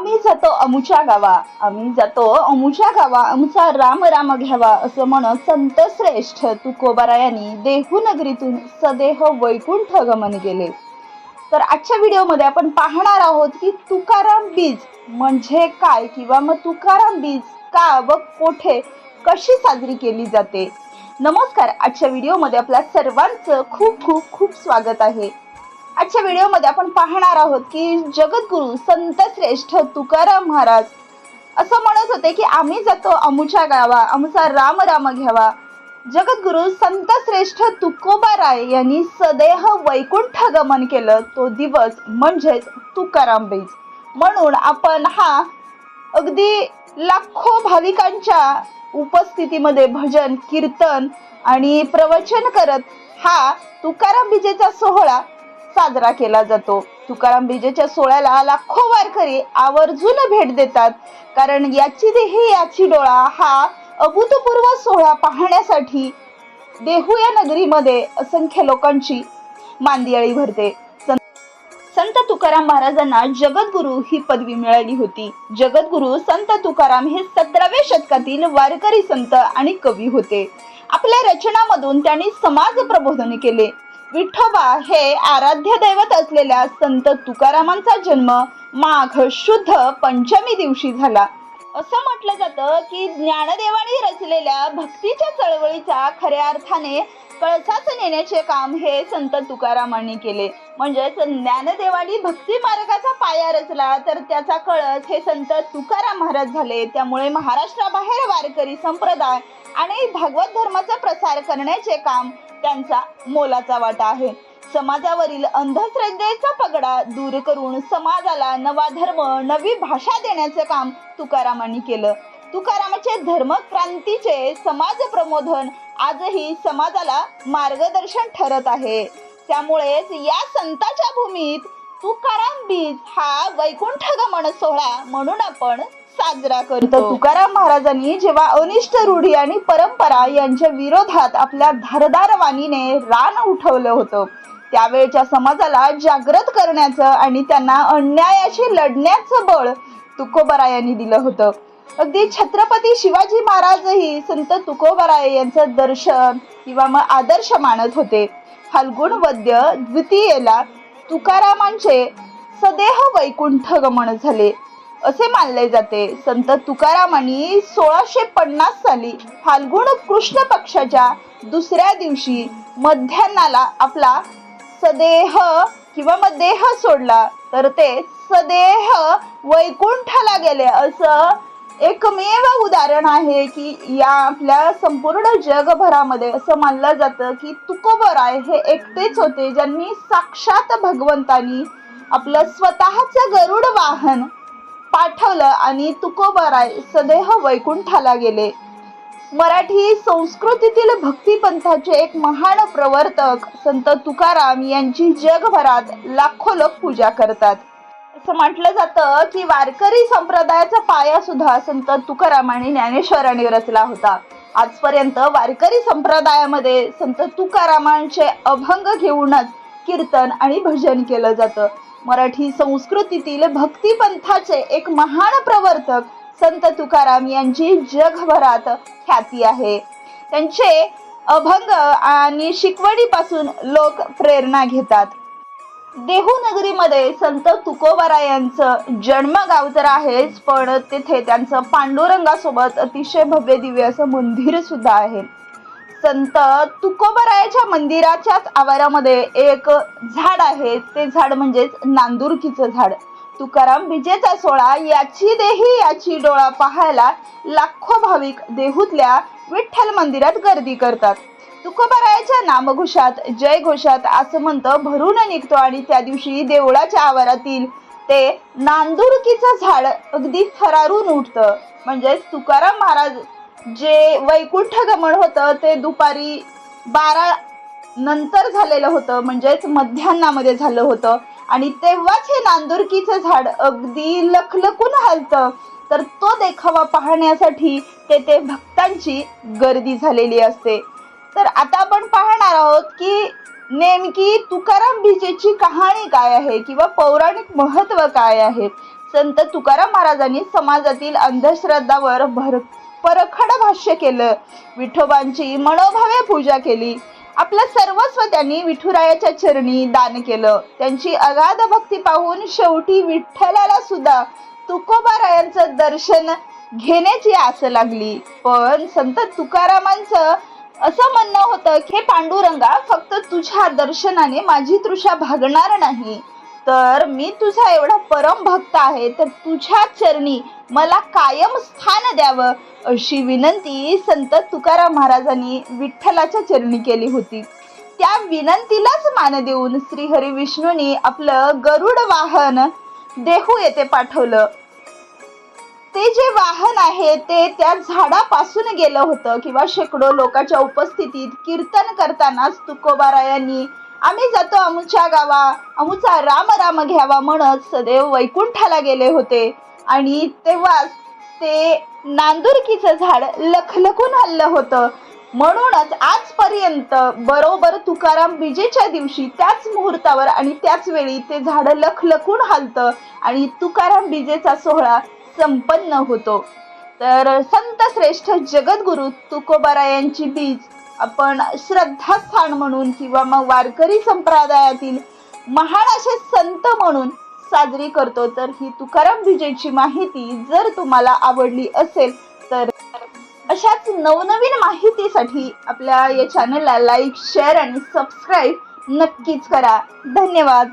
आम्ही जातो अमुच्या गावा आम्ही जातो अमुच्या गावा आमचा राम राम घ्यावा असं म्हणत संत श्रेष्ठ तुकोबारायांनी देहू नगरीतून सदेह वैकुंठ गमन केले. तर आजच्या व्हिडिओमध्ये आपण पाहणार आहोत की तुकाराम बीज म्हणजे काय किंवा मग तुकाराम बीज का व कोठे कशी साजरी केली जाते? नमस्कार आजच्या व्हिडिओमध्ये आपल्या सर्वांचं खूप खूप खूप स्वागत आहे. आजच्या व्हिडिओमध्ये आपण पाहणार आहोत की जगद्गुरु संत श्रेष्ठ तुकाराम महाराज असं म्हणत होते की आम्ही जातो अमुच्या गावा अमुचा राम राम घ्यावा. जगद्गुरु संत श्रेष्ठ तुकोबा राय यांनी सदेह वैकुंठ गमन केलं. तो दिवस म्हणजेच तुकाराम बीज. म्हणून आपण हा अगदी लाखो भाविकांच्या उपस्थितीमध्ये भजन कीर्तन आणि प्रवचन करत हा तुकाराम बीजेचा सोहळा साजरा केला जातो. तुकाराम बीजेच्या सोहळ्याला लाखो वारकरी आवर्जून भेट देतात. कारण याची देही याची डोळा हा अभूतपूर्व सोहळा पाहण्यासाठी देहू या नगरीमध्ये असंख्य लोकांची मांदियाळी भरते. संत तुकाराम महाराजांना जगद्गुरु ही पदवी मिळाली होती. जगद्गुरु संत तुकाराम हे सतराव्या शतकातील वारकरी संत आणि कवी होते. आपल्या रचनामधून त्यांनी समाज प्रबोधन केले. विठोबा हे आराध्य दैवत असलेल्या संत तुकारामांचा जन्म माघ शुद्ध पंचमी दिवशी झाला. असं म्हटलं जातं की ज्ञानदेवाने रचलेल्या भक्तीच्या चळवळीचा खऱ्या अर्थाने कळसाच नेण्याचे काम हे संत तुकारामांनी केले. म्हणजेच ज्ञानदेवानी भक्ती मार्गाचा पाया रचला तर त्याचा कळस हे संत तुकाराम महाराज झाले. त्यामुळे महाराष्ट्राबाहेर वारकरी संप्रदाय आणि भागवत धर्माचा प्रसार करण्याचे काम त्यांचा मोलाचा वाटा आहे. समाजावरील अंधश्रद्धेचा पगडा दूर करून समाजाला नवा धर्म नवी भाषा देण्याचे काम तुकारामांनी केलं. तुकारामाचे धर्मक्रांतीचे समाज प्रबोधन आजही समाजाला मार्गदर्शन ठरत आहे. त्यामुळेच या संताच्या भूमीत तुकाराम बीज हा वैकुंठ गमन सोहळा म्हणून आपण साजरा करतो. तुकाराम महाराजांनी जेव्हा अनिष्ट रूढी आणि परंपरा यांच्या विरोधात आपल्या धारदार वाणीने रान उठवलं होतं त्यावेळच्या समाजाला जागृत करण्याचं आणि त्यांना अन्यायाशी लढण्याचं बळ तुकोबरायांनी दिलं होतं. अगदी छत्रपती शिवाजी महाराजही संत तुकोबराय यांचं दर्शन किंवा मग आदर्श मानत होते. फाल्गुण वद्य द्वितीयेला तुकारामांचे सदेह वैकुंठ गमन झाले. असे मानले जाते. संत तुकारामांनी सोळाशे पन्नास साली फाल्गुण कृष्ण पक्षाच्या दुसऱ्या दिवशी मध्यान्नाला आपला सदेह किंवा मग देह सोडला. तर ते सदेह वैकुंठाला गेले असं एकमेव उदाहरण आहे की या आपल्या संपूर्ण जगभरामध्ये असं मानलं जातं की तुकोबराय हे एकटेच होते. ज्यांनी साक्षात भगवंतानी आपलं स्वतःचं गरुड वाहन पाठवलं आणि तुकोबराय सदेह वैकुंठाला गेले. मराठी संस्कृतीतील भक्तिपंथाचे एक महान प्रवर्तक संत तुकाराम यांची जगभरात लाखो लोक पूजा करतात. असं म्हटलं जातं की वारकरी संप्रदायाचा पाया सुद्धा संत तुकाराम आणि ज्ञानेश्वरांनी रचला होता. आजपर्यंत वारकरी संप्रदायामध्ये संत तुकारामांचे अभंग घेऊनच कीर्तन आणि भजन केलं जातं. मराठी संस्कृतीतील भक्तिपंथाचे एक महान प्रवर्तक संत तुकाराम यांची जगभरात ख्याती आहे. त्यांचे अभंग आणि शिकवणीपासून लोक प्रेरणा घेतात. देहू नगरीमध्ये संत तुकोबारा यांचं जन्मगाव तर आहेच पण तिथे त्यांचं पांडुरंगासोबत अतिशय भव्य दिव्य असं मंदिर सुद्धा आहे. संत तुकोबरायाच्या मंदिराच्याच आवारामध्ये एक झाड आहे ते झाड म्हणजेच नांदुरकीचं झाड. तुकाराम विजेचा सोहळा याची देही याची डोळा पाहायला लाखो भाविक देहूतल्या विठ्ठल मंदिरात गर्दी करतात. तुकोबारायाच्या नामघोषात जय घोषात असं म्हणतं भरून निघतो आणि त्या दिवशी देवळाच्या आवारातील ते नांदुरकीचं झाड अगदी थरारून उठतं. म्हणजेच तुकाराम महाराज जे वैकुंठ गमन होतं ते दुपारी बारा नंतर झालेलं होतं. म्हणजेच मध्यान्नामध्ये झालं होतं. आणि तेव्हाच हे नांदुरकीचं झाड अगदी लखलखून हलतं. तर तो देखावा पाहण्यासाठी तेथे भक्तांची गर्दी झालेली असते. तर आता आपण पाहणार आहोत की नेमकी तुकाराम बीजेची कहाणी काय आहे किंवा पौराणिक महत्त्व काय आहे? संत तुकाराम महाराजांनी समाजातील अंधश्रद्धावर भर परखड भाष्य केलं. विठोबांची मनोभावे पूजा केली. आपलं सर्वस्व त्यांनी विठुरायाच्या चरणी दान केलं. त्यांची अगाध भक्ती पाहून शेवटी विठ्ठलाला सुद्धा तुकोबारायांचं दर्शन घेण्याची आस लागली. पण संत तुकारामांचं असं म्हणणं होतं की "हे पांडुरंगा फक्त तुझ्या दर्शनाने माझी तृषा भागणार नाही. तर मी तुझा एवढा परम भक्त आहे तर तुझ्या चरणी मला कायम स्थान द्यावं. अशी विनंती संत तुकाराम महाराजांनी विठ्ठलाच्या चरणी केली होती. त्या विनंतीलाच मान देऊन श्रीहरी विष्णूंनी आपलं गरुड वाहन देहू येथे पाठवलं. ते जे वाहन आहे ते त्या झाडापासून गेलं होतं. किंवा शेकडो लोकांच्या उपस्थितीत कीर्तन करतानाच तुकोबारायांनी आम्ही जातो अमुच्या गावा अमुचा राम राम घ्यावा म्हणत सदैव वैकुंठाला गेले होते. आणि तेव्हाच ते नांदुरकीचं झाड लखलखून हल्लं होतं. म्हणूनच आजपर्यंत बरोबर तुकाराम विजेच्या दिवशी त्याच मुहूर्तावर आणि त्याच वेळी ते झाड लखलखून हलतं. आणि तुकाराम विजेचा सोहळा संपन्न होतो. तर संत श्रेष्ठ जगद्गुरु तुकोबारायांची बीज आपण श्रद्धास्थान म्हणून किंवा मग वारकरी संप्रदायातील महान असे संत म्हणून साजरी करतो. तर ही तुकाराम विजयची माहिती जर तुम्हाला आवडली असेल तर अशाच नवनवीन माहितीसाठी आपल्या या चॅनलला लाईक शेअर आणि सबस्क्राईब नक्कीच करा. धन्यवाद.